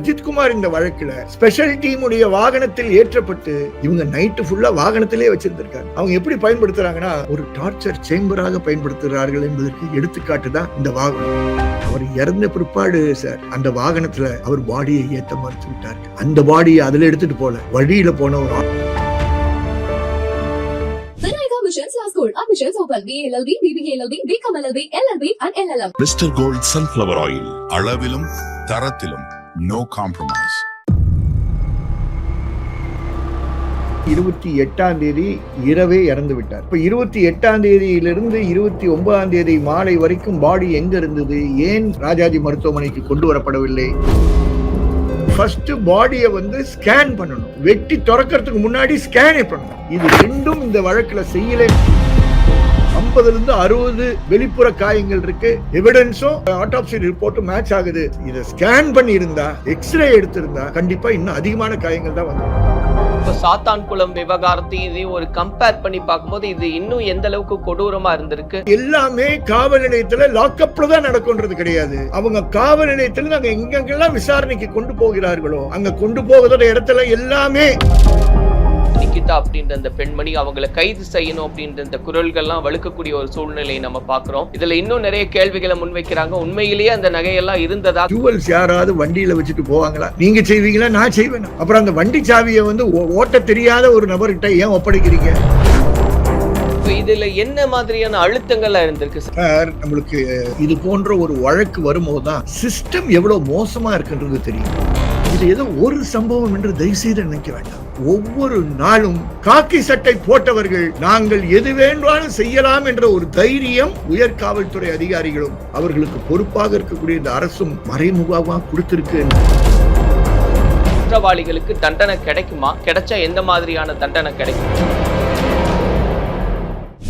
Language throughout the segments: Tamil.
அஜித்குமார் இந்த வழக்குல ஸ்பெஷல் டீமுடைய வாகனத்தில் ஏற்றப்பட்டு இவங்க நைட்டு ஃபுல்லா வாகனத்திலே வச்சிருந்திருக்காங்க. அவங்க எப்படி பயன்படுத்துறாங்கன்னா ஒரு டார்ச்சர் சேம்பராக பயன்படுத்துகிறார்கள் என்பதற்கு எடுத்துக்காட்டு தான் இந்த வாகனம். அவர் இறந்த பிற்பாடு சார் அந்த வாகனத்துல அவர் பாடியை ஏத்த மறுத்து விட்டார் அந்த பாடியை அதுல எடுத்துட்டு போல வழியில போன ஒரு. மிஸ்டர் கோல்ட் சன்ஃப்ளவர் ஆயில் அளவிலும் தரத்திலும். நோ காம்ப்ரமைஸ் இருபத்தி எட்டாம் தேதி இரவே இறந்து விட்டார். இப்ப இருபத்தி எட்டாம் தேதியிலிருந்து இருபத்தி ஒன்பதாம் தேதி மாலை வரைக்கும் பாடி எங்க இருந்தது? ஏன் ராஜாஜி மருத்துவமனைக்கு கொண்டு வரப்படவில்லை? ஃபர்ஸ்ட் பாடியை வந்து ஸ்கேன் பண்ணணும். வெட்டி திறக்கிறதுக்கு முன்னாடி ஸ்கேனே பண்ணணும். இது ரெண்டும் இந்த வழக்கில் செய்யலை. ஐம்பதுல இருந்து அறுபது வெளிப்புற காயங்கள் இருக்கு. எவிடன்ஸும் ஆட்டோப்சி ரிப்போர்ட்டும் மேட்ச் ஆகுது. இதை ஸ்கேன் பண்ணி இருந்தா எக்ஸ்ரே எடுத்திருந்தா கண்டிப்பா இன்னும் அதிகமான காயங்கள் தான் வந்து இப்போ சாத்தான்குளம் விவகாரத்தையும் இதையும் ஒரு கம்பேர் பண்ணி பார்க்கும்போது இது இன்னும் எந்த அளவுக்கு கொடூரமா இருந்திருக்கு? எல்லாமே காவல் நிலையத்துல லாக்அப்ல தான் நடக்கும்ன்றது கிடையாது. அவங்க காவல் நிலையத்துல நாங்க எங்கெங்கெல்லாம் விசாரணைக்கு கொண்டு போகிறார்களோ அங்க கொண்டு போகிற இடத்துல எல்லாமே நிக்கிதா அப்படின்ற அந்த பெண்மணி அவங்கள கைது செய்யணும் அப்படின்ற இந்த குரல்கள்லாம் வலுக்கக்கூடிய ஒரு சூழ்நிலையை நம்ம பார்க்கிறோம். இதுல இன்னும் நிறைய கேள்விகளை முன்வைக்கிறாங்க. உண்மையிலேயே அந்த நகையெல்லாம் இருந்ததா? ஜுவல்ஸ் யாராவது வண்டியில வச்சுட்டு போவாங்களா? நீங்க செய்வீங்களா? நான் செய்வேன்? அப்புறம் அந்த வண்டி சாவியை வந்து ஓட்ட தெரியாத ஒரு நபர்கிட்ட ஏன் ஒப்படைக்கிறீங்க? இதுல என்ன மாதிரியான அழுத்தங்கள்லாம் இருந்திருக்கு சார்? சார் நம்மளுக்கு இது போன்ற ஒரு வழக்கு வரும்போது தான் சிஸ்டம் எவ்வளவு மோசமா இருக்குன்றது தெரியும். இது ஏதோ ஒரு சம்பவம் என்று தயவுசெய்து நினைக்க வேண்டாம். ஒவ்வொரு நாளும் காக்கி சட்டை போட்டவர்கள் நாங்கள் எது வேண்டாலும் செய்யலாம் என்ற ஒரு தைரியம் உயர் காவல்துறை அதிகாரிகளும் அவர்களுக்கு பொறுப்பாக இருக்கக்கூடிய இந்த அரசும் மறைமுகமா கொடுத்திருக்கு குற்றவாளிகளுக்கு தண்டனை கிடைக்குமா? கிடைச்சா எந்த மாதிரியான தண்டனை கிடைக்கும்?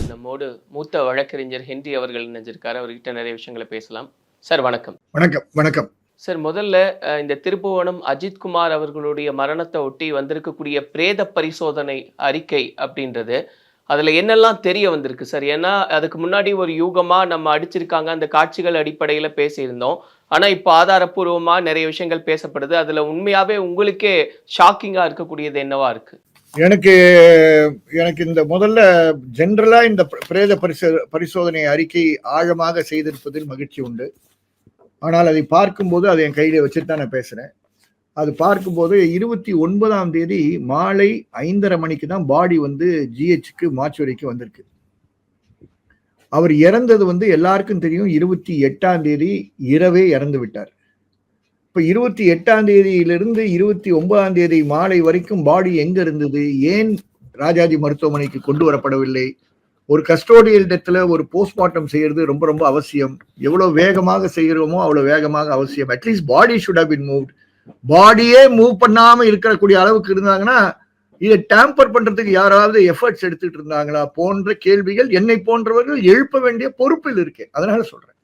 நம்மோடு மூத்த வழக்கறிஞர் ஹென்றி அவர்கள் இணைஞ்சிருக்காரு. அவர்கிட்ட நிறைய விஷயங்களை பேசலாம். சார் வணக்கம். வணக்கம் வணக்கம். சார் முதல்ல இந்த திருப்புவனம் அஜித்குமார் அவர்களுடைய மரணத்தை ஒட்டி வந்திருக்கக்கூடிய பிரேத பரிசோதனை அறிக்கை அப்படின்றது. அதில் என்னெல்லாம் தெரிய வந்திருக்கு சார்? ஏன்னா அதுக்கு முன்னாடி ஒரு யூகமாக நம்ம அடிச்சிருக்காங்க அந்த காட்சிகள் அடிப்படையில் பேசியிருந்தோம். ஆனால் இப்போ ஆதாரப்பூர்வமாக நிறைய விஷயங்கள் பேசப்படுது. அதில் உண்மையாகவே உங்களுக்கே ஷாக்கிங்காக இருக்கக்கூடியது என்னவா இருக்கு? எனக்கு எனக்கு இந்த முதல்ல ஜென்ரலாக இந்த பிரேத பரிசோ பரிசோதனை அறிக்கை ஆழமாக செய்திருப்பதில் மகிழ்ச்சி உண்டு. ஆனால் அதை பார்க்கும்போது அதை என் கையில வச்சுட்டு தான் நான் பேசுறேன். அது பார்க்கும்போது இருபத்தி ஒன்பதாம் தேதி மாலை ஐந்தரை மணிக்கு தான் பாடி வந்து ஜிஹெச்சுக்கு மாச்சுவரிக்கு வந்திருக்கு. அவர் இறந்தது வந்து எல்லாருக்கும் தெரியும் இருபத்தி எட்டாம் தேதி இரவே இறந்து விட்டார். இப்போ இருபத்தி எட்டாம் தேதியிலிருந்து இருபத்தி ஒன்பதாம் தேதி மாலை வரைக்கும் பாடி எங்க இருந்தது? ஏன் ராஜாஜி மருத்துவமனைக்கு கொண்டு வரப்படவில்லை? ஒரு கஸ்டோடியல் டெத்தில் ஒரு போஸ்ட்மார்ட்டம் செய்யறது ரொம்ப ரொம்ப அவசியம். எவ்வளோ வேகமாக செய்கிறோமோ அவ்வளோ வேகமாக அவசியம். At least body should have been moved பாடியே மூவ் பண்ணாமல் இருக்கக்கூடிய அளவுக்கு இருந்தாங்கன்னா இதை டேம்பர் பண்றதுக்கு யாராவது எஃபர்ட்ஸ் எடுத்துட்டு இருந்தாங்களா போன்ற கேள்விகள் என்னை போன்றவர்கள் எழுப்ப வேண்டிய பொறுப்பில் இருக்கு அதனால சொல்றேன்.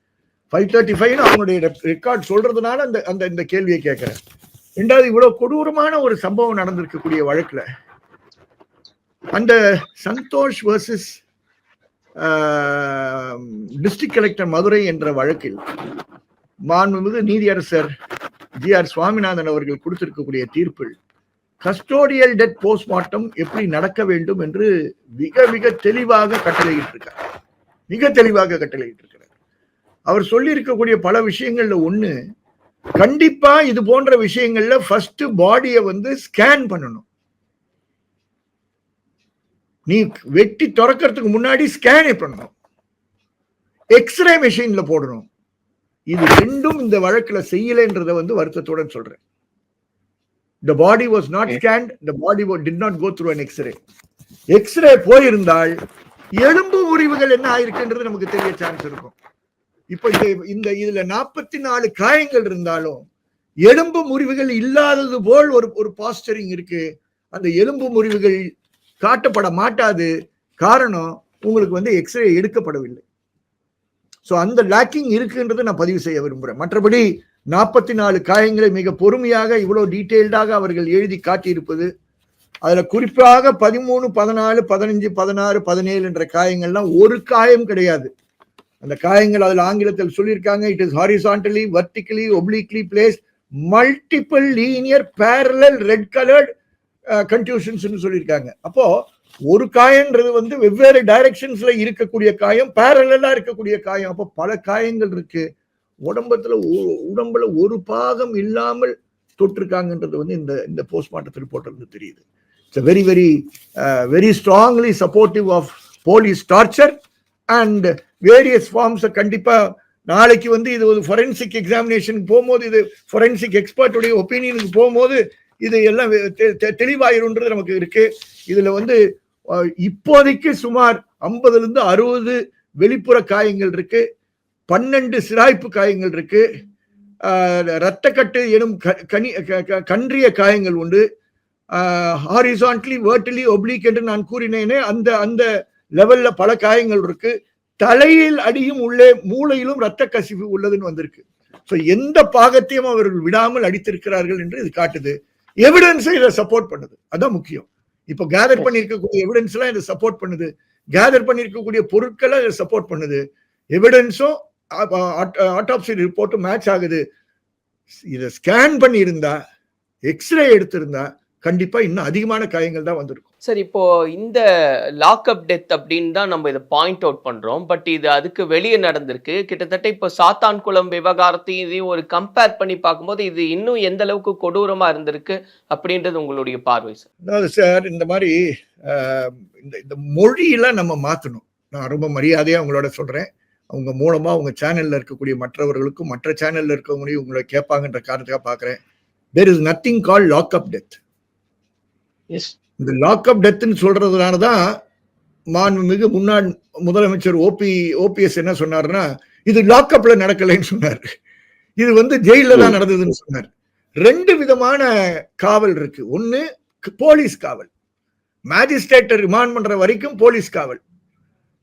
ஃபைவ் தேர்ட்டி ஃபைவ் அவங்களுடைய ரெக்கார்ட் சொல்றதுனால அந்த அந்த இந்த கேள்வியை கேட்கிறேன். ரெண்டாவது இவ்வளவு கொடூரமான ஒரு சம்பவம் நடந்திருக்கக்கூடிய வழக்குல. அந்த Santhosh versus district collector Madurai என்ற வழக்கில் மாண்புமிகு நீதியரசர் ஜி ஆர் சுவாமிநாதன் அவர்கள் கொடுத்திருக்கக்கூடிய தீர்ப்பில் கஸ்டோடியல் டெத் போஸ்ட்மார்ட்டம் எப்படி நடக்க வேண்டும் என்று மிக மிக தெளிவாக கட்டளையிட்டிருக்கார். மிக தெளிவாக கட்டளையிட்டிருக்கிறார். அவர் சொல்லியிருக்கக்கூடிய பல விஷயங்கள்ல ஒன்று கண்டிப்பா இது போன்ற விஷயங்கள்ல ஃபர்ஸ்ட் பாடியை வந்து ஸ்கேன் பண்ணணும். நீ வெட்டி திறக்கிறதுக்கு முன்னாடி ஸ்கேனே பண்ணணும். எக்ஸ்ரே மெஷின்ல போடணும். இது ரெண்டும் இந்த வழக்குல செய்யலைன்றத வந்து வருத்தத்துடன் சொல்றேன். Body was not scanned. The body wa- did not go through an x-ray. X-ray போயிருந்தால் எலும்பு முறிவுகள் என்ன ஆயிருக்குன்றது நமக்கு தெரிய சான்ஸ் இருக்கும். இப்ப இந்த இந்த இதுல நாற்பத்தி நாலு காயங்கள் இருந்தாலும் எலும்பு முறிவுகள் இல்லாதது போல் ஒரு ஒரு பாஸ்டரிங் இருக்கு. அந்த எலும்பு முறிவுகள் காட்டப்பட மாட்டாது. காரணம் உங்களுக்கு வந்து எக்ஸ்ரே எடுக்கப்படவில்லை. ஸோ அந்த லேக்கிங் இருக்குன்றது நான் பதிவு செய்ய விரும்புகிறேன் மற்றபடி நாற்பத்தி நாலு காயங்களை மிக பொறுமையாக இவ்வளோ டீட்டெயில்டாக அவர்கள் எழுதி காட்டியிருப்பது அதில் குறிப்பாக பதிமூணு பதினாலு பதினஞ்சு பதினாறு பதினேழு என்ற காயங்கள்லாம் ஒரு காயம் கிடையாது. அந்த காயங்கள் அதில் ஆங்கிலத்தில் சொல்லியிருக்காங்க it is horizontally vertically obliquely placed multiple linear parallel red coloured கன்ஃபியூஷன்ஸ்னு சொல்லியிருக்காங்க. அப்போ ஒரு காயன்றது வந்து வெவ்வேறு டைரக்ஷன்ஸ்ல இருக்கக்கூடிய காயம் பேரலா இருக்கக்கூடிய காயம். அப்போ பல காயங்கள் இருக்கு. உடம்பத்துல உடம்புல ஒரு பாகம் இல்லாமல் தொட்டிருக்காங்கன்றது வந்து இந்த இந்த போஸ்ட்மார்ட்டம் ரிப்போர்ட் இருந்து தெரியுது it's very very very strongly supportive of police torture and various ஃபார்ம்ஸை கண்டிப்பாக நாளைக்கு வந்து இது ஒரு ஃபொரென்சிக் எக்ஸாமினேஷன் போகும்போது இது ஃபொரென்சிக் எக்ஸ்பர்ட்டுடைய ஒப்பீனியனுக்கு போகும்போது இது எல்லாம் தெளிவாயிருன்றது நமக்கு இருக்கு. இதுல வந்து இப்போதைக்கு சுமார் ஐம்பதுல இருந்து அறுபது வெளிப்புற காயங்கள் இருக்கு. பன்னெண்டு சிராய்ப்பு காயங்கள் இருக்கு. ரத்தக்கட்டு இரத்தக்கட்டு எனும் க- கனி க- க- கன்றிய காயங்கள் உண்டு. ஹாரிசான்ட்லி வேர்டிலி ஒப்ளிக் என்று நான் கூறினேனே அந்த அந்த லெவல்ல பல காயங்கள் இருக்கு. தலையில் அடியும் உள்ளே மூளையிலும் இரத்த கசிவு உள்ளதுன்னு வந்திருக்கு. ஸோ எந்த பாகத்தையும் அவர்கள் விடாமல் அடித்திருக்கிறார்கள் என்று இது காட்டுது. எவிடன்ஸை இதை சப்போர்ட் பண்ணுது. அதான் முக்கியம். இப்போ கேதர் பண்ணியிருக்கக்கூடிய எவிடன்ஸ் எல்லாம் இதை சப்போர்ட் பண்ணுது. கேதர் பண்ணியிருக்கக்கூடிய பொருட்களை இதை சப்போர்ட் பண்ணுது. எவிடன்ஸும் ஆட்டோப்சி ரிப்போர்ட்டும் மேட்ச் ஆகுது. இதை ஸ்கேன் பண்ணியிருந்தா எக்ஸ்ரே எடுத்திருந்தா கண்டிப்பா இன்னும் அதிகமான காயங்கள் தான் வந்திருக்கும். சார் இப்போ இந்த லாக்அப் டெத் அப்படின்னு தான் நம்ம இதை பாயிண்ட் அவுட் பண்றோம். பட் இது அதுக்கு வெளியே நடந்திருக்கு. கிட்டத்தட்ட இப்போ சாத்தான்குளம் விவகாரத்தையும் இதையும் ஒரு கம்பேர் பண்ணி பார்க்கும்போது இது இன்னும் எந்த அளவுக்கு கொடூரமா இருந்திருக்கு அப்படின்றது உங்களுடைய பார்வை சார் அதாவது சார் இந்த மாதிரி இந்த இந்த மொழியெல்லாம் நம்ம மாத்தணும். நான் ரொம்ப மரியாதையா உங்களோட சொல்றேன். அவங்க மூலமா உங்க சேனல்ல இருக்கக்கூடிய மற்றவர்களுக்கும் மற்ற சேனல்ல இருக்கவங்களையும் உங்களை கேட்பாங்கன்ற காரணத்துக்காக பாக்குறேன் there is nothing call lockup death yes இந்த லாக்அப் டெத்னு சொல்றதுனால தான் மாண்புமிகு முன்னாள் முதலமைச்சர் ஓபி ஓபிஎஸ் என்ன சொன்னாருன்னா இது லாக்அப்ல நடக்கலைன்னு சொன்னார். இது வந்து ஜெயில தான் நடந்ததுன்னு சொன்னார். ரெண்டு விதமான காவல் இருக்கு. ஒன்னு போலீஸ் காவல். மேஜிஸ்ட்ரேட்டை ரிமாண்ட் பண்ற வரைக்கும் போலீஸ் காவல்.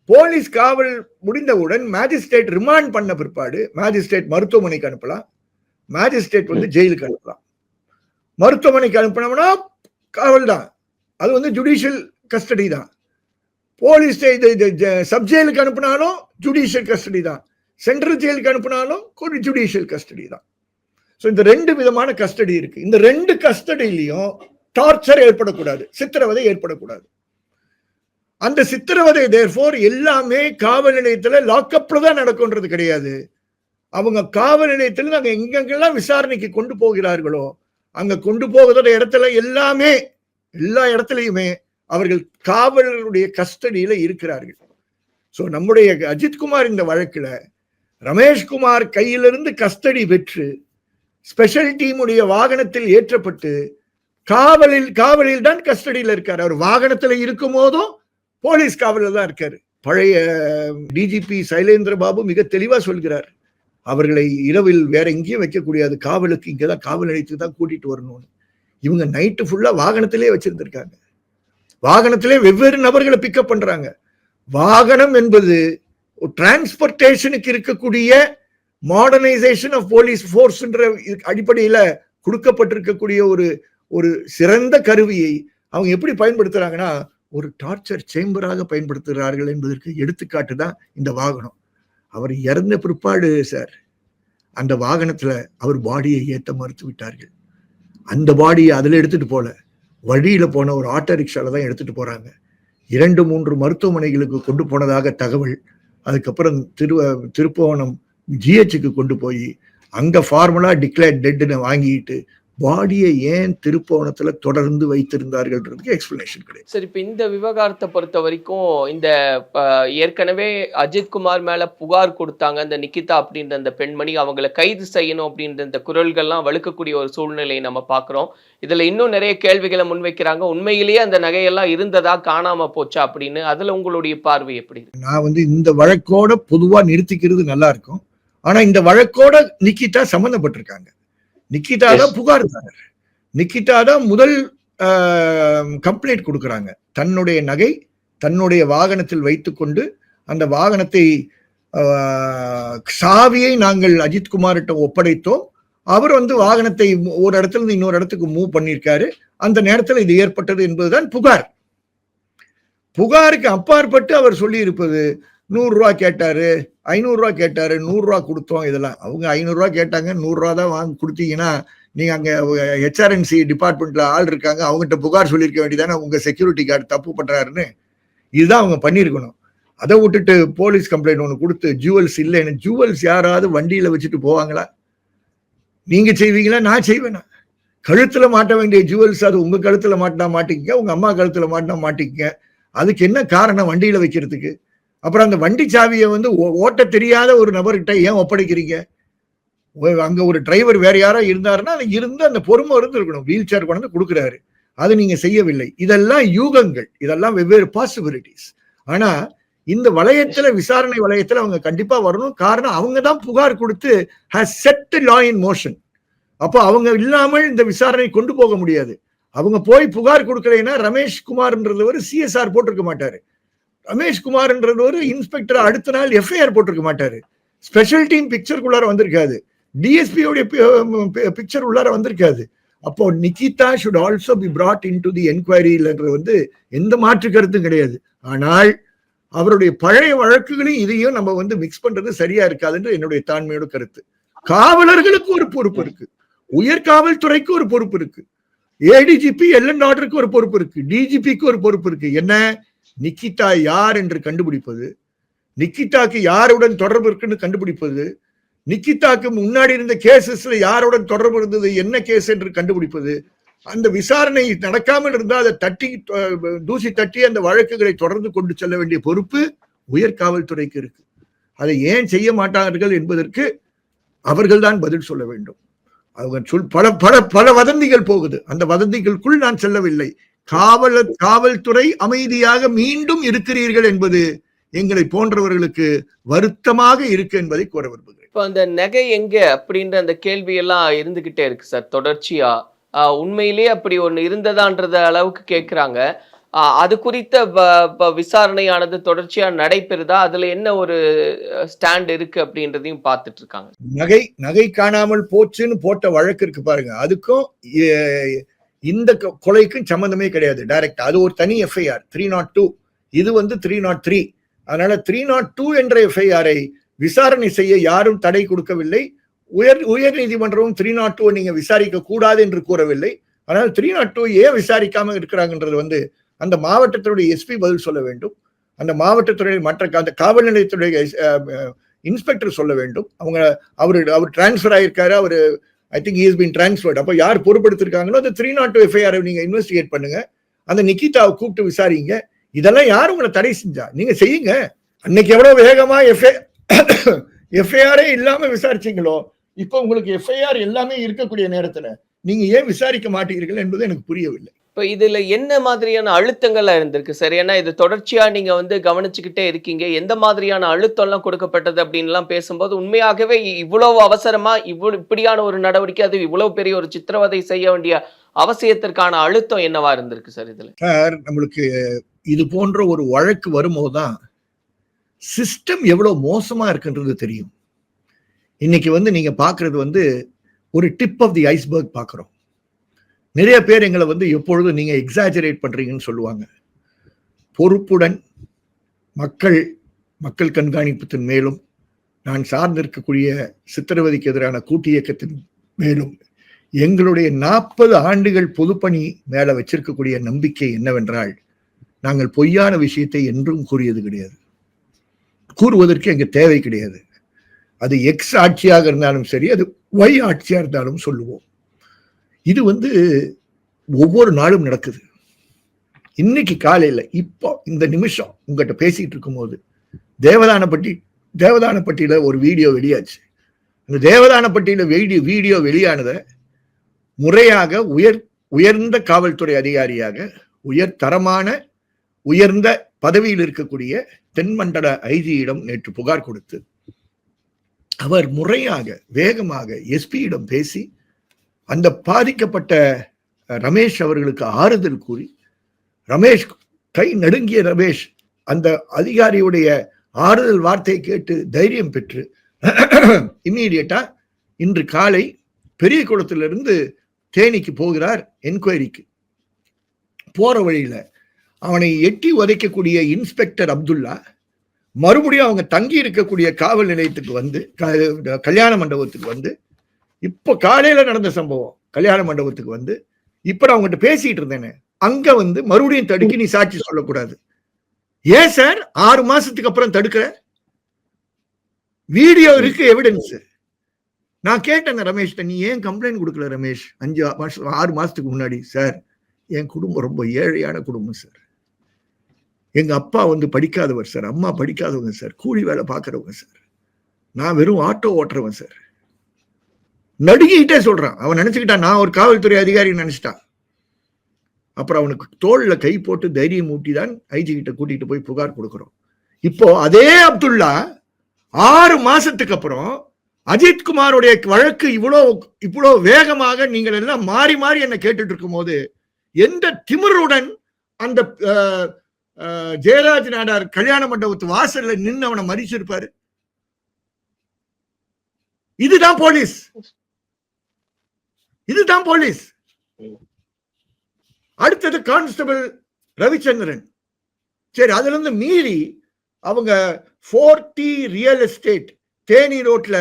போலீஸ் காவல் முடிந்தவுடன் மேஜிஸ்ட்ரேட் ரிமாண்ட் பண்ண பிற்பாடு மேஜிஸ்ட்ரேட் மருத்துவமனைக்கு அனுப்பலாம். மேஜிஸ்ட்ரேட் வந்து ஜெயிலுக்கு அனுப்பலாம். மருத்துவமனைக்கு அனுப்பினோம்னா காவல் தான். அது வந்து ஜுடிஷியல் கஸ்டடி தான். போலீஸ் சப் ஜெயிலுக்கு அனுப்பினாலும் ஜுடிஷியல் கஸ்டடி தான். சென்ட்ரல் ஜெயிலுக்கு அனுப்பினாலும் ஒரு ஜுடிஷியல் கஸ்டடி தான். ஸோ இந்த ரெண்டு விதமான கஸ்டடி இருக்கு. இந்த ரெண்டு கஸ்டடியிலையும் டார்ச்சர் ஏற்படக்கூடாது. சித்திரவதை ஏற்படக்கூடாது. அந்த சித்திரவதை தேர்ஃபோர் எல்லாமே காவல் நிலையத்தில் லாக்கப்பில் தான் நடக்கும்ன்றது கிடையாது. அவங்க காவல் நிலையத்தில் நாங்கள் எங்கெங்கெல்லாம் விசாரணைக்கு கொண்டு போகிறார்களோ அங்க கொண்டு போகிற இடத்துல எல்லாமே எல்லா இடத்துலையுமே அவர்கள் காவலர்களுடைய கஸ்டடியில இருக்கிறார்கள். சோ நம்முடைய அஜித்குமார் இந்த வழக்குல ரமேஷ்குமார் கையிலிருந்து கஸ்டடி பெற்று ஸ்பெஷல் டீமுடைய வாகனத்தில் ஏற்றப்பட்டு காவலில் காவலில் தான் கஸ்டடியில் இருக்கார். அவர் வாகனத்துல இருக்கும் போதும் போலீஸ் காவலில் தான் இருக்காரு. பழைய டிஜிபி சைலேந்திர பாபு மிக தெளிவா சொல்கிறார். அவர்களை இரவில் வேற எங்கேயும் வைக்கக்கூடாது. காவலுக்கு இங்கே தான் காவல் நிலையத்துக்கு தான் கூட்டிட்டு வரணும்னு. இவங்க நைட்டு ஃபுல்லாக வாகனத்திலே வச்சிருந்திருக்காங்க. வாகனத்திலே வெவ்வேறு நபர்களை பிக்கப் பண்றாங்க. வாகனம் என்பது டிரான்ஸ்போர்ட்டேஷனுக்கு இருக்கக்கூடிய மாடர்னைசேஷன் ஆஃப் போலீஸ் ஃபோர்ஸ்ன்ற அடிப்படையில் கொடுக்கப்பட்டிருக்கக்கூடிய ஒரு ஒரு சிறந்த கருவியை அவங்க எப்படி பயன்படுத்துறாங்கன்னா ஒரு டார்ச்சர் சேம்பராக பயன்படுத்துகிறார்கள் என்பதற்கு எடுத்துக்காட்டு தான் இந்த வாகனம். அவர் இறந்த பிற்பாடு சார் அந்த வாகனத்துல அவர் பாடியை ஏத்த மறுத்து விட்டார்கள். அந்த பாடியை அதுல எடுத்துட்டு போல. வழியில போன ஒரு ஆட்டோ ரிக்ஷால தான் எடுத்துட்டு போறாங்க. இரண்டு மூன்று மருத்துவமனைகளுக்கு கொண்டு போனதாக தகவல் அதுக்கப்புறம் திரு திருப்போணம் ஜிஹெச்சுக்கு கொண்டு போய் அங்க ஃபார்முலா டிக்ளேர் டெட்னு வாங்கிட்டு பாடியை ஏன் திருப்புவனத்துல தொடர்ந்து வைத்திருந்தார்கள்ன்றதுக்கு எக்ஸ்பிளனேஷன் கிடையாது. சரி இப்போ இந்த விவகாரத்தை பொறுத்த வரைக்கும் இந்த ஏற்கனவே அஜித்குமார் மேல புகார் கொடுத்தாங்க அந்த நிக்கிதா அப்படின்ற அந்த பெண்மணி அவங்கள கைது செய்யணும் அப்படின்ற இந்த குரல்கள்லாம் வலுக்கக்கூடிய ஒரு சூழ்நிலையை நம்ம பார்க்குறோம். இதுல இன்னும் நிறைய கேள்விகளை முன்வைக்கிறாங்க. உண்மையிலேயே அந்த நகையெல்லாம் இருந்ததா காணாம போச்சா அப்படின்னு அதுல உங்களுடைய பார்வை எப்படி இருக்கு? நான் வந்து இந்த வழக்கோட பொதுவா நிறுத்திக்கிறது நல்லா இருக்கும். ஆனா இந்த வழக்கோட நிக்கிதா சம்பந்தப்பட்டிருக்காங்க. நிக்கிதா தான் புகார்தாரர் நிக்கிதா தான் முதல் கம்ப்ளைண்ட் கொடுக்கறாங்க. தன்னுடைய நகை தன்னுடைய வாகனத்தில் வைத்துக்கொண்டு அந்த வாகனத்தை சாவியை நாங்கள் அஜித்குமார்கிட்ட ஒப்படைத்தோம். அவர் வந்து வாகனத்தை ஒரு இடத்துல இருந்து இன்னொரு இடத்துக்கு மூவ் பண்ணியிருக்காரு. அந்த நேரத்தில் இது ஏற்பட்டது என்பதுதான் புகார். புகாருக்கு அப்பாற்பட்டு அவர் சொல்லி இருப்பது நூறு ரூபாய் கேட்டாரு. ஐநூறுரூவா கேட்டாரு நூறுரூவா கொடுத்தோம் இதெல்லாம். அவங்க ஐநூறுரூவா கேட்டாங்க நூறுரூவா தான் வாங்கி கொடுத்தீங்கன்னா நீங்கள் அங்கே ஹெச்ஆர்என்சி டிபார்ட்மெண்ட்டில் ஆள் இருக்காங்க அவங்ககிட்ட புகார் சொல்லியிருக்க வேண்டியதானே உங்கள் செக்யூரிட்டி கார்டு தப்பு பண்ணுறாருன்னு இதுதான் அவங்க பண்ணியிருக்கணும். அதை விட்டுட்டு போலீஸ் கம்ப்ளைண்ட் ஒன்று கொடுத்து ஜுவல்ஸ் இல்லைன்னு ஜுவல்ஸ் யாராவது வண்டியில் வச்சுட்டு போவாங்களா? நீங்கள் செய்வீங்களா? நான் செய்வேனா? கழுத்தில் மாட்ட வேண்டிய ஜுவல்ஸ் அது உங்கள் கழுத்தில் மாட்டினா மாட்டிக்கங்க உங்கள் அம்மா கழுத்தில் மாட்டினா மாட்டிக்கங்க. அதுக்கு என்ன காரணம் வண்டியில் வைக்கிறதுக்கு? அப்புறம் அந்த வண்டி சாவியை வந்து ஓ- ஓட்ட தெரியாத ஒரு நபர்கிட்ட ஏன் ஒப்படைக்கிறீங்க? அங்க ஒரு டிரைவர் வேற யாரோ இருந்தாருன்னா அது இருந்து அந்த பொறுமை இருந்து இருக்கணும் வீல் சேர் கொண்டு கொடுக்குறாரு. அது நீங்க செய்யவில்லை. இதெல்லாம் யூகங்கள். இதெல்லாம் வெவ்வேறு பாசிபிலிட்டிஸ் ஆனா இந்த வளையத்துல விசாரணை வளையத்துல அவங்க கண்டிப்பா வரணும். காரணம் அவங்க தான் புகார் கொடுத்து has set law in motion அப்போ அவங்க இல்லாமல் இந்த விசாரணை கொண்டு போக முடியாது. அவங்க போய் புகார் கொடுக்கலைன்னா ரமேஷ் குமார்ன்றவர் சிஎஸ்ஆர் போட்டிருக்க மாட்டாரு. ரமேஷ் குமார்ன்றவர் இன்ஸ்பெக்டர் அடுத்த நாள் எஃப்ஐஆர் போட்டிருக்க மாட்டாரு. ஸ்பெஷல் டீம் பிக்சருக்குள்ளார வந்திருக்காது. டிஎஸ்பியோடைய பிக்சர் உள்ளார வந்திருக்காது. அப்போ Nikitha should also be brought in to the என்கொயரின்றது வந்து எந்த மாற்று கருத்தும் கிடையாது. ஆனால் அவருடைய பழைய வழக்குகளையும் இதையும் நம்ம வந்து மிக்ஸ் பண்றது சரியா இருக்காதுன்ற என்னுடைய தாண்மையோட கருத்து. காவலர்களுக்கு ஒரு பொறுப்பு இருக்கு. உயர் காவல்துறைக்கு ஒரு பொறுப்பு இருக்கு. ஏடிஜிபி எல்என் ஆர்டருக்கு ஒரு பொறுப்பு இருக்கு. டிஜிபிக்கு ஒரு பொறுப்பு இருக்கு. என்ன? நிக்கிதா யார் என்று கண்டுபிடிப்பது? நிக்கிதாக்கு யாருடன் தொடர்பு இருக்குன்னு கண்டுபிடிப்பது? நிக்கிதாக்கு முன்னாடி இருந்த கேசஸ்ல யாருடன் தொடர்பு இருந்தது? என்ன கேஸ் என்று கண்டுபிடிப்பது? அந்த விசாரணை நடக்காமல் இருந்தால் அதை தட்டி தூசி தட்டி அந்த வழக்குகளை தொடர்ந்து கொண்டு செல்ல வேண்டிய பொறுப்பு உயர் காவல்துறைக்கு இருக்கு. அதை ஏன் செய்ய மாட்டார்கள் என்பதற்கு அவர்கள்தான் பதில் சொல்ல வேண்டும். அவங்க சொல் பல பல பல வதந்திகள் போகுது. அந்த வதந்திகளுக்குள் நான் செல்லவில்லை. காவல காவல்துறை அமைதியாக மீண்டும் இருக்கிறீர்கள் என்பது எங்களை போன்றவர்களுக்கு வருத்தமாக இருக்கு என்பதை கூற விரும்புகிறேன். இப்போ அந்த நகை எங்க அப்படின்ற அந்த கேள்வி எல்லாம் இருந்துகிட்டே இருக்கு சார் தொடர்ச்சியா. உண்மையிலேயே அப்படி ஒண்ணு இருந்ததான்றத அளவுக்கு கேக்குறாங்க. ஆஹ் அது குறித்த விசாரணையானது தொடர்ச்சியா நடைபெறுதா? அதுல என்ன ஒரு ஸ்டாண்ட் இருக்கு அப்படின்றதையும் பார்த்துட்டு இருக்காங்க. நகை நகை காணாமல் போச்சுன்னு போட்ட வழக்கு இருக்கு பாருங்க. அதுக்கும் இந்த கொ- கொலைக்கும் சம்மந்தமே கிடையாது டைரக்ட் அது ஒரு தனி எஃப்ஐஆர் த்ரீ நாட் டூ இது வந்து த்ரீ நாட் த்ரீ அதனால த்ரீ நாட் டூ என்ற எஃப்ஐஆரை விசாரணை செய்ய யாரும் தடை கொடுக்கவில்லை. உயர் உயர் நீதிமன்றமும் த்ரீ நாட் டூ நீங்க விசாரிக்க கூடாது என்று கூறவில்லை. ஆனால் த்ரீ நாட் டூ ஏன் விசாரிக்காம இருக்கிறாங்கன்றது வந்து அந்த மாவட்டத்தினுடைய எஸ்பி பதில் சொல்ல வேண்டும். அந்த மாவட்டத்துடைய மற்ற அந்த காவல் நிலையத்துடைய இன்ஸ்பெக்டர் சொல்ல வேண்டும். அவங்க அவர் அவர் டிரான்ஸ்ஃபர் ஆயிருக்காரு அவர் I think is been transferred அப்போ யார் பொறுப்படுத்திருக்காங்களோ அந்த த்ரீ நாட் டூ எஃப்ஐஆர் நீங்க இன்வெஸ்டிகேட் பண்ணுங்க. அந்த நிக்கிதாவை கூப்பிட்டு விசாரிங்க. இதெல்லாம் யார் உங்களை தடை செஞ்சா? நீங்க செய்யுங்க. அன்னைக்கு எவ்வளவு வேகமா எஃப்ஐ எஃப்ஐஆரே இல்லாம விசாரிச்சீங்களோ இப்போ உங்களுக்கு எஃப்ஐஆர் எல்லாமே இருக்கக்கூடிய நேரத்துல நீங்க ஏன் விசாரிக்க மாட்டீர்கள் என்பது எனக்கு புரியவில்லை. இப்போ இதில் என்ன மாதிரியான அழுத்தங்கள்லாம் இருந்திருக்கு? சார் ஏன்னா இது தொடர்ச்சியாக நீங்கள் வந்து கவனிச்சுக்கிட்டே இருக்கீங்க. எந்த மாதிரியான அழுத்தம்லாம் கொடுக்கப்பட்டது அப்படின்லாம் பேசும்போது உண்மையாகவே இவ்வளோ இவ்வளவு இவ்வளோ இப்படியான ஒரு நடவடிக்கை அது இவ்வளவு பெரிய ஒரு சித்திரவதை செய்ய வேண்டிய அவசியத்திற்கான அழுத்தம் என்னவா இருந்திருக்கு சார் இதில்? சார் நம்மளுக்கு இது போன்ற ஒரு வழக்கு வரும்போது தான் சிஸ்டம் எவ்வளோ மோசமாக இருக்குன்றது தெரியும். இன்னைக்கு வந்து நீங்கள் பார்க்குறது வந்து ஒரு டிப் ஆஃப் தி ஐஸ்பர்க் பார்க்குறோம். நிறைய பேர் எங்களை வந்து எப்பொழுதும் நீங்க எக்ஸாஜரேட் பண்றீங்கன்னு சொல்லுவாங்க. பொறுப்புடன் மக்கள் மக்கள் கண்காணிப்பத்தின் மேலும் நான் சார்ந்திருக்கக்கூடிய சித்திரவதைக்கு எதிரான கூட்டு இயக்கத்தின் மேலும் எங்களுடைய நாற்பது ஆண்டுகள் பொதுப்பணி மேல வச்சிருக்கக்கூடிய நம்பிக்கை என்னவென்றால் நாங்கள் பொய்யான விஷயத்தை என்றும் கூறியது கிடையாது. கூறுவதற்கு எங்க தேவை கிடையாது. அது எக்ஸ் ஆட்சியாக இருந்தாலும் சரி அது ஒய் ஆட்சியா இருந்தாலும் சொல்லுவோம். இது வந்து ஒவ்வொரு நாளும் நடக்குது. இன்னைக்கு காலையில இப்போ இந்த நிமிஷம் உங்ககிட்ட பேசிட்டு இருக்கும்போது தேவதானப்பட்டி தேவதானப்பட்டியில ஒரு வீடியோ வெளியாச்சு. அந்த தேவதானப்பட்டியில வீடியோ வீடியோ வெளியானதை முறையாக உயர் உயர்ந்த காவல்துறை அதிகாரியாக உயர்தரமான உயர்ந்த பதவியில் இருக்கக்கூடிய தென்மண்டல ஐஜியிடம் நேற்று புகார் கொடுத்து அவர் முறையாக வேகமாக எஸ்பியிடம் பேசி அந்த பாதிக்கப்பட்ட ரமேஷ் அவர்களுக்கு ஆறுதல் கூறி ரமேஷ் கை நடுங்கிய ரமேஷ் அந்த அதிகாரியுடைய ஆறுதல் வார்த்தையை கேட்டு தைரியம் பெற்று இம்மீடியட்டா இன்று காலை பெரிய குளத்திலிருந்து தேனிக்கு போகிறார் என்கொயரிக்கு. போற வழியில அவனை எட்டி உதைக்கக்கூடிய இன்ஸ்பெக்டர் அப்துல்லா மறுபடியும் அவங்க தங்கி இருக்கக்கூடிய காவல் நிலையத்துக்கு வந்து க- கல்யாண மண்டபத்துக்கு வந்து இப்போ காலையில் நடந்த சம்பவம் கல்யாண மண்டபத்துக்கு வந்து இப்ப நான் உங்ககிட்ட பேசிட்டு இருந்தேனே அங்க வந்து மறுபடியும் தடுக்கி நீ சாட்சி சொல்லக்கூடாது. ஏன் சார்? ஆறு மாசத்துக்கு அப்புறம் தடுக்கிற? வீடியோ இருக்கு எவிடன்ஸ் நான் கேட்டேங்க ரமேஷ் நீ ஏன் கம்ப்ளைண்ட் கொடுக்கல ரமேஷ்? அஞ்சு மாசம் ஆறு மாசத்துக்கு முன்னாடி சார். என் குடும்பம் ரொம்ப ஏழையான குடும்பம் சார். எங்க அப்பா வந்து படிக்காதவர் சார். அம்மா படிக்காதவங்க சார். கூலி வேலை பார்க்கறவங்க சார். நான் வெறும் ஆட்டோ ஓட்டுறவன் சார். நடுங்கிட்டே சொல்றான். அவன் நினைச்சுக்கிட்டான் நான் ஒரு காவல்துறை அதிகாரி நினைச்சிட்டான். அப்புறம் அவனுக்கு தோல்ல கை போட்டு தைரியம் ஊட்டி தான் ஐஜி கிட்ட கூட்டிட்டு போய் புகார் கொடுக்கிறோம். இப்போ அதே அப்துல்லா ஆறு மாசத்துக்கு அப்புறம் அஜித் குமாருடைய வழக்கு இவ்வளோ இவ்வளோ வேகமாக நீங்கள் எல்லாம் மாறி மாறி என்ன கேட்டுட்டு இருக்கும் போது எந்த திமிருடன் அந்த அஹ், ஜெயராஜ் நாடார் கல்யாண மண்டபத்து வாசல்ல நின்று அவனை மறிச்சிருப்பாரு இதுதான் போலீஸ். இதுதான் போலீஸ். அடுத்தது கான்ஸ்டபிள் ரவிச்சந்திரன். சரி அதுல இருந்து மீறி அவங்க ஃபோர்டி ரியல் எஸ்டேட் தேனி ரோட்ல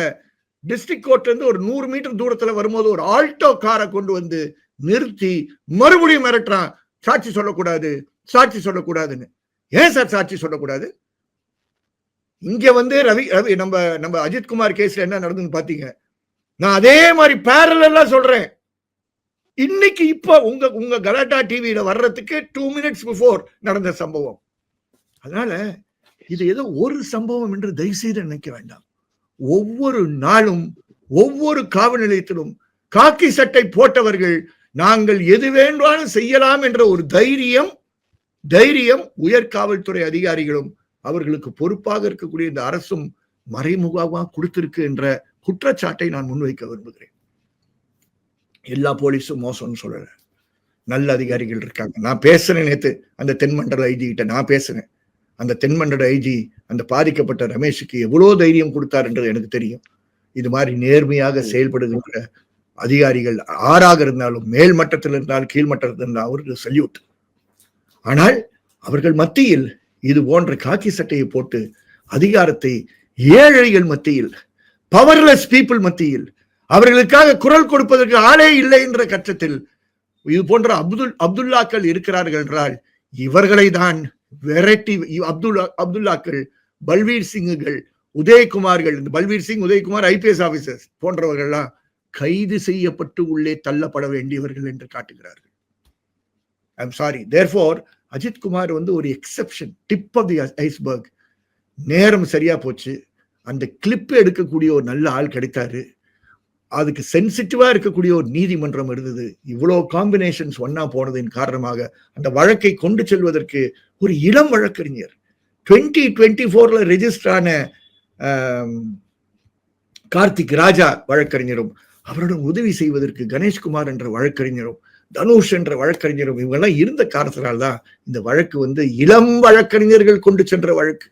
டிஸ்ட்ரிக்ட் கோர்ட்லேருந்து ஒரு நூறு மீட்டர் தூரத்தில் வரும்போது ஒரு ஆல்டோ காரை கொண்டு வந்து நிறுத்தி மறுபடியும் மிரட்டுறான். சாட்சி சொல்லக்கூடாது சாட்சி சொல்லக்கூடாதுன்னு. ஏன் சார் சாட்சி சொல்லக்கூடாது? இங்க வந்து ரவி ரவி நம்ம நம்ம அஜித்குமார் கேஸ்ல என்ன நடந்ததுன்னு பாத்தீங்க? நான் அதே மாதிரி பேரலாம் சொல்றேன். இன்னைக்கு இப்ப உங்க உங்க கலாட்டா டிவியில வர்றதுக்கு டூ மினிட்ஸ் பிஃபோர் நடந்த சம்பவம். அதனால இது ஏதோ ஒரு சம்பவம் என்று தயவு செய்து நினைக்க வேண்டாம். ஒவ்வொரு நாளும் ஒவ்வொரு காவல் நிலையத்திலும் காக்கி சட்டை போட்டவர்கள் நாங்கள் எது வேண்டாலும் செய்யலாம் என்ற ஒரு தைரியம் தைரியம் உயர் காவல்துறை அதிகாரிகளும் அவர்களுக்கு பொறுப்பாக இருக்கக்கூடிய இந்த அரசும் மறைமுகமாக கொடுத்திருக்கு என்ற குற்றச்சாட்டை நான் முன்வைக்க விரும்புகிறேன். எல்லா போலீஸும் மோசம்னு சொல்லல. நல்ல அதிகாரிகள் இருக்காங்க. நான் பேசுறேன் நேற்று அந்த தென்மண்டல ஐஜி கிட்ட நான் பேசுறேன் அந்த தென்மண்டல ஐஜி அந்த பாதிக்கப்பட்ட ரமேஷுக்கு எவ்வளோ தைரியம் கொடுத்தாருன்றது எனக்கு தெரியும். இது மாதிரி நேர்மையாக செயல்படுகின்ற அதிகாரிகள் ஆறாக இருந்தாலும் மேல் மட்டத்தில் இருந்தாலும் கீழ் மட்டத்தில் இருந்தாலும் அவருக்கு சல்யூட். ஆனால் அவர்கள் மத்தியில் இது போன்ற காக்கி சட்டையை போட்டு அதிகாரத்தை ஏழைகள் மத்தியில் பவர்லெஸ் பீப்புள் மத்தியில். அவர்களுக்காக குரல் கொடுப்பதற்கு ஆளே இல்லை என்ற கட்டத்தில் இது போன்ற அப்துல் அப்துல்லாக்கள் இருக்கிறார்கள் என்றால் இவர்களை தான் வெரைட்டி அப்துல்லா அப்துல்லாக்கள் பல்வீர் சிங்குகள் உதயகுமார்கள் இந்த பல்வீர் சிங் உதயகுமார் ஐபிஎஸ் ஆபீசர்ஸ் போன்றவர்கள்லாம் கைது செய்யப்பட்டு உள்ளே தள்ளப்பட வேண்டியவர்கள் என்று காட்டுகிறார்கள். I'm sorry therefore Ajith Kumar வந்து ஒரு exception tip of the iceberg நேரம் சரியா போச்சு. அந்த கிளிப்பு எடுக்கக்கூடிய ஒரு நல்ல ஆள் கிடைத்தாரு. அதுக்கு சென்சிட்டிவா இருக்கக்கூடிய ஒரு நீதிமன்றம் இருந்தது. இவ்வளோ காம்பினேஷன்ஸ் ஒன்னா போனதின் காரணமாக அந்த வழக்கை கொண்டு செல்வதற்கு ஒரு இளம் வழக்கறிஞர். டுவெண்ட்டி டுவெண்ட்டி ஃபோர்ல ரெஜிஸ்டர் ஆன கார்த்திக் ராஜா வழக்கறிஞரும் அவருடன் உதவி செய்வதற்கு கணேஷ்குமார் என்ற வழக்கறிஞரும் தனுஷ் என்ற வழக்கறிஞரும் இவங்கெல்லாம் இருந்த காரணத்தினால்தான் இந்த வழக்கு வந்து இளம் வழக்கறிஞர்கள் கொண்டு சென்ற வழக்கு.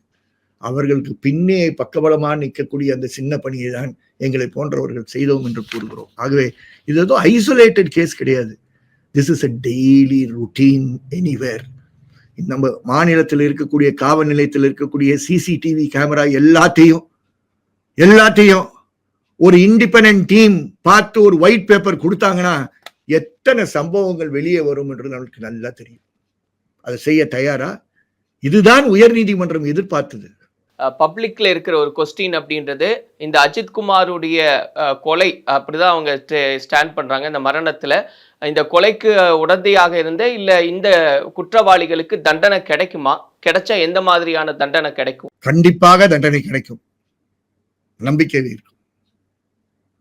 அவர்களுக்கு பின்னே பக்கபலமாக நிற்கக்கூடிய அந்த சின்ன பணியை தான் எங்களை போன்றவர்கள் செய்தோம் என்று கூறுகிறோம். ஆகவே இது ஏதோ ஐசோலேட்டட் கேஸ் கிடையாது. This is a daily routine anywhere நம்ம மாநிலத்தில் இருக்கக்கூடிய காவல் நிலையத்தில் இருக்கக்கூடிய சிசிடிவி கேமரா எல்லாத்தையும் எல்லாத்தையும் ஒரு இண்டிபெண்ட் டீம் பார்த்து ஒரு ஒயிட் பேப்பர் கொடுத்தாங்கன்னா எத்தனை சம்பவங்கள் வெளியே வரும் என்று நமக்கு நல்லா தெரியும். அதை செய்ய தயாரா? இதுதான் உயர்நீதிமன்றம் எதிர்பார்த்தது. பப்ளிக்ல இருக்கிற ஒரு கொஸ்டின் அப்படின்றது இந்த அஜித் குமாருடைய கொலை அப்படிதான் அவங்க ஸ்டாண்ட் பண்றாங்க இந்த மரணத்துல. இந்த கொலைக்கு உடந்தையாக இருந்த இல்ல இந்த குற்றவாளிகளுக்கு தண்டனை கிடைக்குமா? கிடைச்சா எந்த மாதிரியான தண்டனை கிடைக்கும்? கண்டிப்பாக தண்டனை கிடைக்கும். நம்பிக்கை இருக்கும்.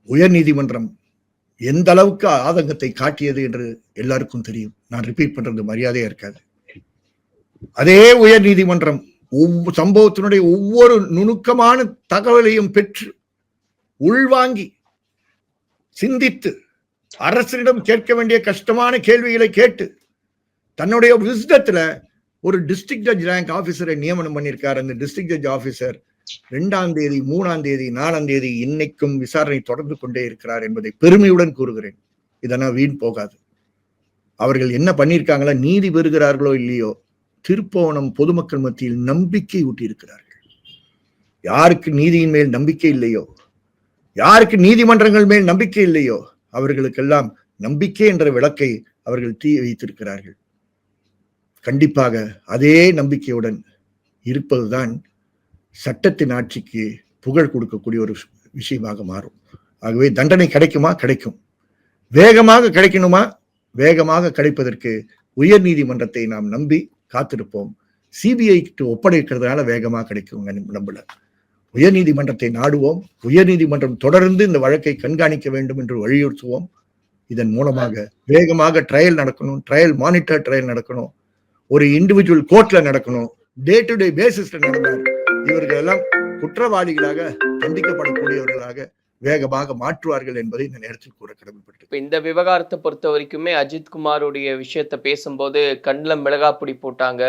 உயர் நீதிமன்றம் எந்த அளவுக்கு ஆதங்கத்தை காட்டியது என்று எல்லாருக்கும் தெரியும். நான் ரிப்பீட் பண்றது மரியாதையா இருக்காது. அதே உயர் நீதிமன்றம் சம்பவத்தினுடைய ஒவ்வொரு நுணுக்கமான தகவலையும் பெற்று உள்வாங்கி சிந்தித்து அரசனிடம் கேட்க வேண்டிய கஷ்டமான கேள்விகளை கேட்டு தன்னுடைய விஸ்தத்துல ஒரு டிஸ்ட்ரிக்ட் ஜட்ஜ் ரேங்க் ஆஃபீஸரை நியமனம் பண்ணியிருக்கார். அந்த டிஸ்ட்ரிக்ட் ஜட்ஜ் ஆஃபீஸர் ரெண்டாம் தேதி மூணாம் தேதி நாலாம் தேதி இன்னைக்கும் விசாரணை தொடர்ந்து கொண்டே இருக்கிறார் என்பதை பெருமையுடன் கூறுகிறேன். இதெல்லாம் வீண் போகாது. அவர்கள் என்ன பண்ணியிருக்காங்களா நீதி பெறுகிறார்களோ இல்லையோ திருப்போணம் பொதுமக்கள் மத்தியில் நம்பிக்கை ஊட்டியிருக்கிறார்கள். யாருக்கு நீதியின் மேல் நம்பிக்கை இல்லையோ? யாருக்கு நீதிமன்றங்கள் மேல் நம்பிக்கை இல்லையோ? அவர்களுக்கெல்லாம் நம்பிக்கை என்ற விளக்கை அவர்கள் தீ வைத்திருக்கிறார்கள். கண்டிப்பாக அதே நம்பிக்கையுடன் இருப்பதுதான் சட்டத்தின் ஆட்சிக்கு புகழ் கொடுக்கக்கூடிய ஒரு விஷயமாக மாறும். ஆகவே தண்டனை கிடைக்குமா? கிடைக்கும். வேகமாக கிடைக்கணுமா? வேகமாக கிடைப்பதற்கு உயர் நீதிமன்றத்தை நாம் நம்பி காத்திருப்போம். சிபிஐக்கு ஒப்படைக்கிறதுனால வேகமாக கிடைக்கும் நம்பல உயர்நீதிமன்றத்தை நாடுவோம். உயர்நீதிமன்றம் தொடர்ந்து இந்த வழக்கை கண்காணிக்க வேண்டும் என்று வலியுறுத்துவோம். இதன் மூலமாக வேகமாக ட்ரையல் நடக்கணும். ட்ரையல் மானிட்டர் ட்ரையல் நடக்கணும். ஒரு இண்டிவிஜுவல் கோர்ட்ல நடக்கணும். டே டு டே பேசிஸ்ல நடந்தார் இவர்கள் எல்லாம் குற்றவாளிகளாக தண்டிக்கப்படக்கூடியவர்களாக வேகமாக மாற்றுவார்கள் என்பதை இந்த நேரத்தில் கூற கடமைப்பட்டு. இந்த விவகாரத்தை பொறுத்த வரைக்குமே அஜித் குமாருடைய விஷயத்த பேசும்போது கண்ணில் மிளகா பொடி போட்டாங்க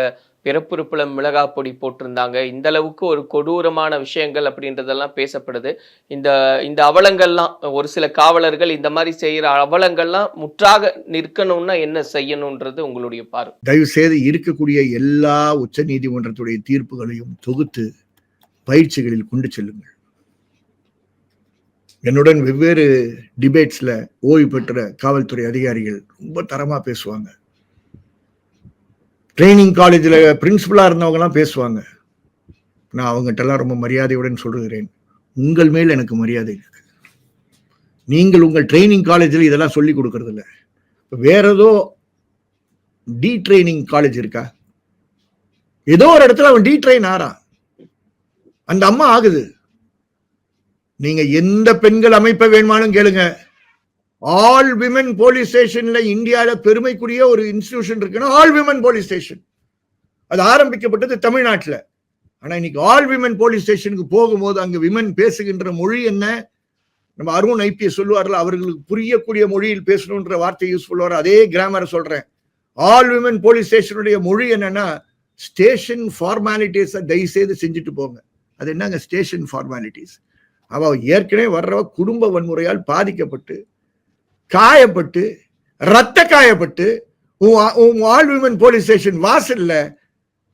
பிறப்புறுப்புல மிளகா பொடி போட்டிருந்தாங்க. இந்த அளவுக்கு ஒரு கொடூரமான விஷயங்கள் அப்படின்றதெல்லாம் பேசப்படுது. இந்த இந்த அவலங்கள்லாம் ஒரு சில காவலர்கள் இந்த மாதிரி செய்யற அவலங்கள்லாம் முற்றாக நிற்கணும்னா என்ன செய்யணும்ன்றது உங்களுடைய பார்வை. தயவு செய்து இருக்கக்கூடிய எல்லா உச்ச நீதிமன்றத்துடைய தீர்ப்புகளையும் தொகுத்து பயிற்சிகளில் கொண்டு செல்லுங்கள். என்னுடன் வெவ்வேறு டிபேட்ஸில் ஓய்வு பெற்ற காவல்துறை அதிகாரிகள் ரொம்ப தரமாக பேசுவாங்க. ட்ரைனிங் காலேஜில் பிரின்சிபலாக இருந்தவங்கலாம் பேசுவாங்க. நான் அவங்ககிட்டலாம் ரொம்ப மரியாதையுடன் சொல்கிறேன் உங்கள் மேல் எனக்கு மரியாதை இருக்கு. நீங்கள் உங்கள் ட்ரைனிங் காலேஜில் இதெல்லாம் சொல்லி கொடுக்கறதில்ல. வேற ஏதோ டி ட்ரைனிங் காலேஜ் இருக்கா? ஏதோ ஒரு இடத்துல அவன் டி ட்ரெயின் ஆறான். அந்த அம்மா ஆகுது. நீங்க எந்த பெண்கள் அமைப்பை வேணுமானும் கேளுங்க. ஆல் விமன் போலீஸ் ஸ்டேஷன்ல இந்தியால பெருமைக்குரிய ஒரு இன்ஸ்டிடியூஷன் இருக்குன்னா ஆல் விமன் போலீஸ் ஸ்டேஷன் அது ஆரம்பிக்கப்பட்டது தமிழ்நாட்டில். ஆனா இன்னைக்கு ஆல் விமன் போலீஸ் ஸ்டேஷனுக்கு போகும்போது அங்க விமன் பேசுகின்ற மொழி என்ன? நம்ம அருண் ஐபிஎஸ் சொல்லுவார்ல அவர்களுக்கு புரியக்கூடிய மொழியில் பேசணுன்ற வார்த்தை யூஸ் பண்ணுவார். அதே கிராமரை சொல்றேன். ஆல் விமன் போலீஸ் ஸ்டேஷனுடைய மொழி என்னன்னா ஸ்டேஷன் ஃபார்மாலிட்டிஸை தயவு செய்து செஞ்சுட்டு போங்க. அது என்னங்க ஸ்டேஷன் ஃபார்மாலிட்டிஸ் அவ ஏற்கனவே வர்றவ குடும்ப வன்முறையால் பாதிக்கப்பட்டு காயப்பட்டு ரத்த காயப்பட்டு உன் உன் ஆல் விமன் போலீஸ் ஸ்டேஷன் வாசல்ல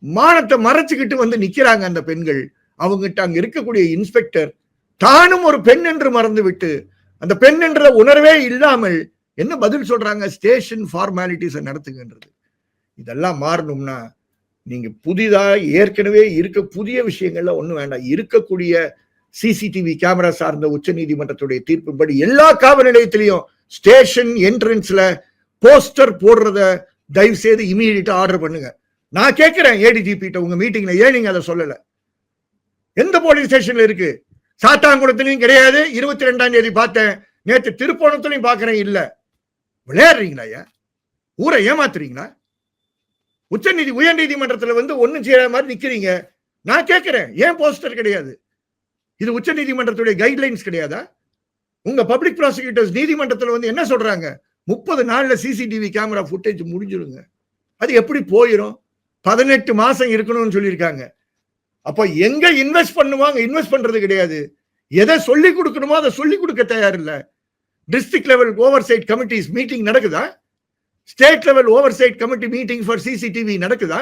மானத்தை மறைச்சுக்கிட்டு வந்து நிக்கிறாங்க அந்த பெண்கள். அவங்ககிட்ட அங்க இருக்கக்கூடிய இன்ஸ்பெக்டர் தானும் ஒரு பெண் என்று மறந்து விட்டு அந்த பெண் என்ற உணர்வே இல்லாமல் என்ன பதில் சொல்றாங்க? ஸ்டேஷன் ஃபார்மாலிட்டிஸை நடத்துங்கன்றது. இதெல்லாம் மாறணும்னா நீங்க புதிதாக ஏற்கனவே இருக்க புதிய விஷயங்கள்ல ஒன்றும் வேண்டாம். இருக்கக்கூடிய சிசிடிவி கேமரா சார்ந்த உச்ச நீதிமன்றத்துடைய தீர்ப்பின்படி எல்லா காவல் நிலையத்திலையும் ஸ்டேஷன் என்ட்ரன்ஸ்ல போஸ்டர் போடுறத தயவு செய்து இமீடியட்டா ஆர்டர் பண்ணுங்க. நான் கேட்கிறேன் ஏடிஜிபி உங்க மீட்டிங்ல ஏன் நீங்க அதை சொல்லல? எந்த போலீஸ் ஸ்டேஷன்ல இருக்கு? சாத்தாங்குளத்துலயும் கிடையாது. இருபத்தி ரெண்டாம் தேதி பார்த்தேன். நேற்று திருப்போணத்துலயும் பாக்குறேன் இல்ல. விளையாடுறீங்களா ஐயா? ஊரை ஏமாத்துறீங்களா? உச்சநீதி உயர் நீதிமன்றத்துல வந்து ஒன்னும் செய்யாத மாதிரி நிக்கிறீங்க. நான் கேட்கிறேன். ஏன் போஸ்டர் கிடையாது? இது உச்ச நீதிமன்றத்துடைய கைட்லைன்ஸ் கிடையாதா? உங்க பப்ளிக் ப்ராசிக்யூட்டர்ஸ் நீதிமன்றத்தில் வந்து என்ன சொல்றாங்க? முப்பது நாள்ல சிசிடிவி கேமரா ஃபுட்டேஜ் முடிஞ்சிருங்க. அது எப்படி போயிடும் பதினெட்டு மாசம் இருக்கணும்னு சொல்லியிருக்காங்க. அப்போ எங்க இன்வெஸ்ட் பண்ணுவாங்க? இன்வெஸ்ட் பண்றது கிடையாது. எதை சொல்லி கொடுக்கணுமோ அதை சொல்லி கொடுக்க தயார் இல்லை. District level oversight committees meeting நடக்குதா? State level oversight committee meeting for CCTV நடக்குதா?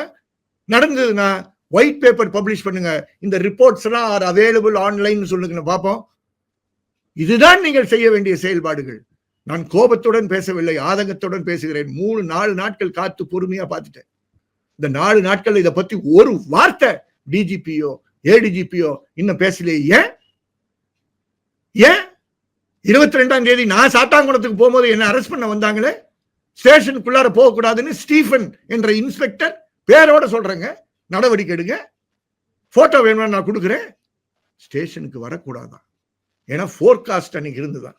நடந்ததுன்னா ஒயிட் பேப்பர் பப்ளிஷ் பண்ணுங்க. இந்த ரிப்போர்ட்ஸ் எல்லாம் ஆர் அவைலபிள் ஆன்லைன் சொல்லுங்க. பார்ப்போம். இதுதான் நீங்கள் செய்ய வேண்டிய செயல்பாடுகள். நான் கோபத்துடன் பேசவில்லை ஆதங்கத்துடன் பேசுகிறேன். மூணு நாலு நாட்கள் காத்து பொறுமையா பார்த்துட்டேன். இந்த நாலு நாட்கள் இதை பத்தி ஒரு வார்த்தை டிஜிபியோ ஏடிஜிபியோ இன்னும் பேசலையே. ஏன்? ஏன்? இருபத்தி ரெண்டாம் தேதி நான் சாத்தாங்குளத்துக்கு போகும்போது என்ன அரெஸ்ட் பண்ண வந்தாங்களே? ஸ்டேஷனுக்குள்ளார போகக்கூடாதுன்னு ஸ்டீஃபன் என்ற இன்ஸ்பெக்டர் பேரோட சொல்றேங்க. நடவடிக்கை எடுங்க. போட்டோ வேணும்னா நான் கொடுக்குறேன். ஸ்டேஷனுக்கு வரக்கூடாதான். ஏன்னா ஃபோர்காஸ்ட் அன்னைக்கு இருந்துதான்.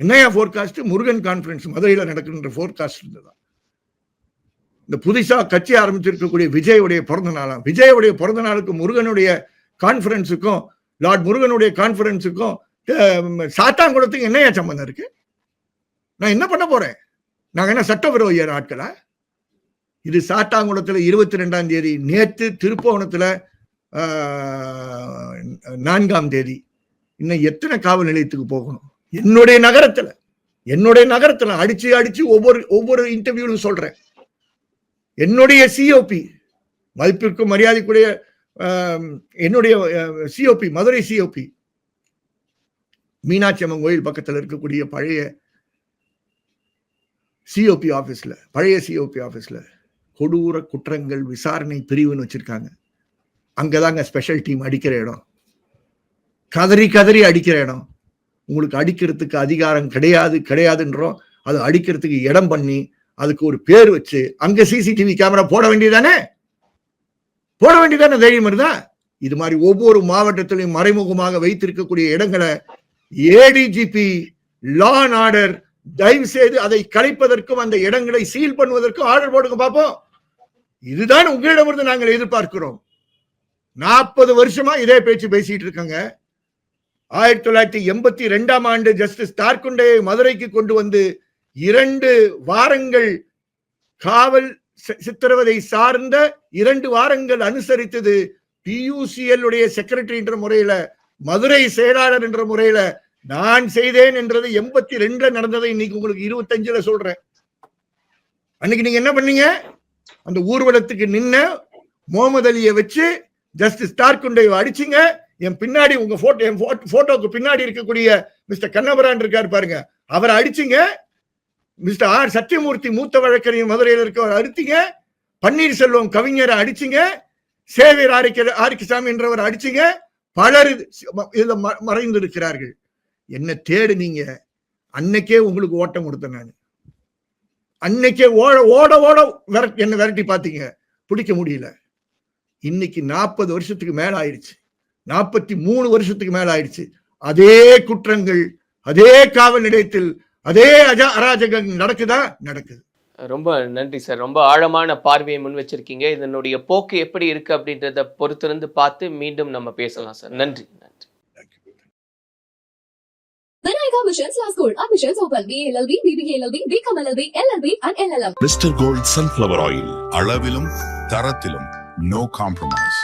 என்னையா ஃபோர்காஸ்ட் முருகன் கான்ஃபரன்ஸ் மதுரையில் நடக்கின்ற ஃபோர்காஸ்ட் இருந்ததா இந்த புதுசாக கட்சி ஆரம்பிச்சிருக்கக்கூடிய விஜயுடைய பிறந்த நாளாம். விஜயுடைய பிறந்த நாளுக்கு முருகனுடைய கான்ஃபரன்ஸுக்கும் லார்ட் முருகனுடைய கான்ஃபரன்ஸுக்கும் சாத்தாங்குளத்துக்கு என்னையா சம்பந்தம் இருக்கு? நான் என்ன பண்ண போறேன்? நாங்கள் என்ன சட்டவிரோத ஆட்களா? இது சாத்தாங்குளத்தில் இருபத்தி ரெண்டாம் தேதி நேற்று திருப்போணத்துல நான்காம் தேதி. இன்னும் எத்தனை காவல் நிலையத்துக்கு போகணும்? என்னுடைய நகரத்தில் என்னுடைய நகரத்தில் அடிச்சு அடிச்சு ஒவ்வொரு ஒவ்வொரு இன்டர்வியூலும் சொல்றேன். என்னுடைய சிஓபி மதிப்பிற்கும் மரியாதைக்குரிய என்னுடைய சிஓபி மதுரை சிஓபி மீனாட்சி அம்மன் கோயில் பக்கத்தில் இருக்கக்கூடிய பழைய சிஓபி ஆஃபீஸில் பழைய சிஓபி ஆஃபீஸில் கொடூர குற்றங்கள் விசாரணை பிரிவுன்னு வச்சிருக்காங்க. அங்கதாங்க ஸ்பெஷல் டீம் அடிக்கிற இடம். கதறி கதறி அடிக்கிற இடம். உங்களுக்கு அடிக்கிறதுக்கு அதிகாரம் கிடையாது கிடையாதுன்றோம். அது அடிக்கிறதுக்கு இடம் பண்ணி அதுக்கு ஒரு பேர் வச்சு அங்க சிசிடிவி கேமரா போட வேண்டியதானே போட வேண்டியதானே தைரியம் இருந்தா இது மாதிரி ஒவ்வொரு மாவட்டத்திலையும் மறைமுகமாக வைத்திருக்கக்கூடிய இடங்களை ஏடிஜிபி லா அண்ட் ஆர்டர் தயவு செய்து அதை கலைப்பதற்கும் அந்த இடங்களை சீல் பண்ணுவதற்கும் ஆர்டர் போடுங்க பார்ப்போம் இதுதான் உங்களிடமிருந்து நாங்கள் எதிர்பார்க்கிறோம். நாற்பது வருஷமா இதே பேச்சு பேசிட்டு இருக்காங்க. ஆயிரத்தி தொள்ளாயிரத்தி எண்பத்தி ரெண்டாம் ஆண்டு ஜஸ்டிஸ் தார்குண்டையை மதுரைக்கு கொண்டு வந்து இரண்டு வாரங்கள் காவல் சி- சித்திரவதை சார்ந்த இரண்டு வாரங்கள் அனுசரித்தது பியூசிஎல் உடைய செக்ரட்டரி என்ற முறையில மதுரை செயலாளர் என்ற முறையில நான் செய்தேன் என்றது எண்பத்தி ரெண்டுல நடந்ததை இன்னைக்கு உங்களுக்கு இருபத்தஞ்சுல சொல்றேன். அன்னைக்கு நீங்க என்ன பண்ணீங்க? அந்த ஊர்வலத்துக்கு நின்ன முகமது அலியை வச்சு ஜஸ்டிஸ் தார்குண்டை அடிச்சிங்க. என் பின்னாடி உங்க போட்டோ என் போட்டோக்கு பின்னாடி இருக்கக்கூடிய மிஸ்டர் கண்ணபரான் இருக்காரு பாருங்க. அவரை அடிச்சிங்க. மிஸ்டர் ஆர் சத்தியமூர்த்தி மூத்த வழக்கறிஞர் மதுரையில் இருக்கவர் அடித்தீங்க பன்னீர்செல்வம் கவிஞரை அடிச்சிங்க. சேவியர் ஆரிக்க ஆரிக்கசாமி என்றவர் அடிச்சிங்க. பலர் இதில் இதுல ம- மறைந்து இருக்கிறார்கள் என்ன தேடுனீங்க. அன்னைக்கே உங்களுக்கு ஓட்டம் கொடுத்தேன் நான். அன்னைக்கே ஓட ஓட ஓட விரட்டி என்ன விரட்டி பார்த்தீங்க. பிடிக்க முடியல. இன்னைக்கு நாற்பது வருஷத்துக்கு மேல ஆயிடுச்சு. நாற்பத்தி மூணு வருஷத்துக்கு மேல ஆயிடுச்சு. அதே குற்றங்கள் அதே காவல் நிலையத்தில் அதே அஜா அராஜகம் நடக்குதா? நடக்குது. ரொம்ப நன்றி சார். ரொம்ப ஆழமான பார்வையை முன் வச்சிருக்கீங்க. இதனுடைய போக்கு எப்படி இருக்கு அப்படின்றத பொறுத்திருந்து பார்த்து மீண்டும் நம்ம பேசலாம் சார். நன்றி. நன்றி Vinayaka Missions Law School. Admissions open. BLLB, BBA LLB, BCom LLB, LLB and LLM. Mister gold sunflower oil அளவிலும் தரத்திலும் நோ காம்ப்ரமைஸ்